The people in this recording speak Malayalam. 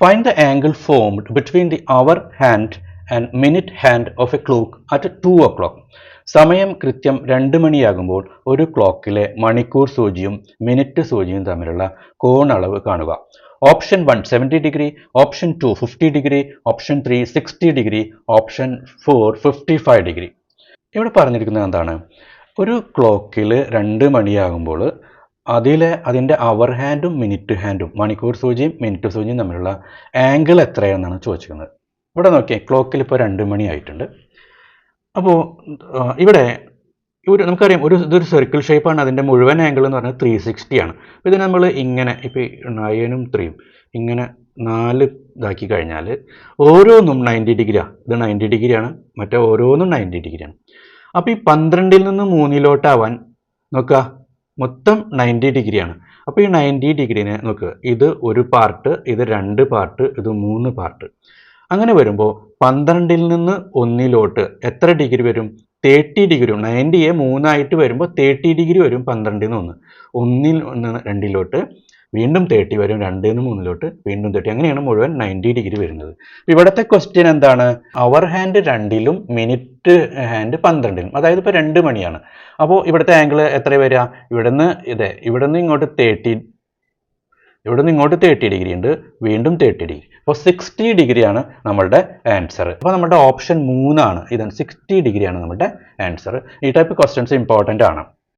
Find the angle formed between the hour hand and minute hand of a clock two o'clock സമയം കൃത്യം രണ്ട് മണിയാകുമ്പോൾ ഒരു ക്ലോക്കിലെ മണിക്കൂർ സൂചിയും മിനിറ്റ് സൂചിയും തമ്മിലുള്ള കോണളവ് കാണുക. Option one seventy degree option two fifty degree option three sixty degree option four fifty five degree ഇവിടെ പറഞ്ഞിരിക്കുന്നത് എന്താണ്? ഒരു ക്ലോക്കിൽ രണ്ട് മണിയാകുമ്പോൾ അതിലെ അതിന്റെ അവർ ഹാൻഡും മിനിറ്റ് ഹാൻഡും മണിക്കൂർ സൂചിയും മിനിറ്റ് സൂചിയും തമ്മിലുള്ള ആംഗിൾ എത്രയാണെന്നാണ് ചോദിച്ചിരിക്കുന്നത്. ഇവിടെ നോക്കിയാൽ ക്ലോക്കിൽ ഇപ്പോൾ രണ്ട് മണി ആയിട്ടുണ്ട്. അപ്പോൾ ഇവിടെ ഒരു നമുക്കറിയാം ഒരു ഇതൊരു സർക്കിൾ ഷേപ്പാണ് അതിന്റെ മുഴുവൻ ആംഗിൾ എന്ന് പറഞ്ഞാൽ ത്രീ സിക്സ്റ്റി ആണ്. ഇത് നമ്മൾ ഇങ്ങനെ ഇപ്പോൾ നയനും ത്രീയും ഇങ്ങനെ നാല് ഇതാക്കി കഴിഞ്ഞാൽ ഓരോന്നും നയന്റി ഡിഗ്രിയാണ് ഇത് നയന്റി ഡിഗ്രിയാണ് മറ്റേ ഓരോന്നും നയന്റി ഡിഗ്രിയാണ് അപ്പോൾ ഈ പന്ത്രണ്ടിൽ നിന്ന് മൂന്നിലോട്ടാവാൻ നോക്കുക. മൊത്തം നയന്റി ഡിഗ്രിയാണ് അപ്പോൾ ഈ നയന്റി ഡിഗ്രീനെ നോക്കുക ഇത് ഒരു പാർട്ട് ഇത് രണ്ട് പാർട്ട് ഇത് മൂന്ന് പാർട്ട് അങ്ങനെ വരുമ്പോൾ പന്ത്രണ്ടിൽ നിന്ന് ഒന്നിലോട്ട് എത്ര ഡിഗ്രി വരും? തേർട്ടി ഡിഗ്രി നയന്റിയെ മൂന്നായിട്ട് വരുമ്പോൾ തേർട്ടി ഡിഗ്രി വരും പന്ത്രണ്ടിൽ നിന്ന് ഒന്ന്. ഒന്നിൽ ഒന്ന് രണ്ടിലോട്ട് വീണ്ടും തേർട്ടി വരും രണ്ടിൽ നിന്ന് മൂന്നിലോട്ട് വീണ്ടും തേർട്ടി അങ്ങനെയാണ് മുഴുവൻ നയന്റി ഡിഗ്രി വരുന്നത്. ഇവിടുത്തെ ക്വസ്റ്റ്യൻ എന്താണ്? അവർ ഹാൻഡ് രണ്ടിലും മിനിറ്റ് ഹാൻഡ് പന്ത്രണ്ടിലും. അതായത് ഇപ്പോൾ രണ്ട് മണിയാണ്. അപ്പോൾ ഇവിടുത്തെ ആംഗിൾ എത്ര വരിക? ഇവിടുന്ന് ഇതെ ഇവിടുന്ന് ഇങ്ങോട്ട് തേർട്ടി ഇവിടുന്ന് ഇങ്ങോട്ട് തേർട്ടി ഡിഗ്രി ഉണ്ട് വീണ്ടും തേർട്ടി ഡിഗ്രി അപ്പോൾ സിക്സ്റ്റി ഡിഗ്രിയാണ് നമ്മളുടെ ആൻസർ അപ്പോൾ നമ്മുടെ ഓപ്ഷൻ മൂന്നാണ്. ഇതാണ് സിക്സ്റ്റി ഡിഗ്രിയാണ് നമ്മുടെ ആൻസർ ഈ ടൈപ്പ് ക്വസ്റ്റ്യൻസ് ഇമ്പോർട്ടന്റ് ആണ്.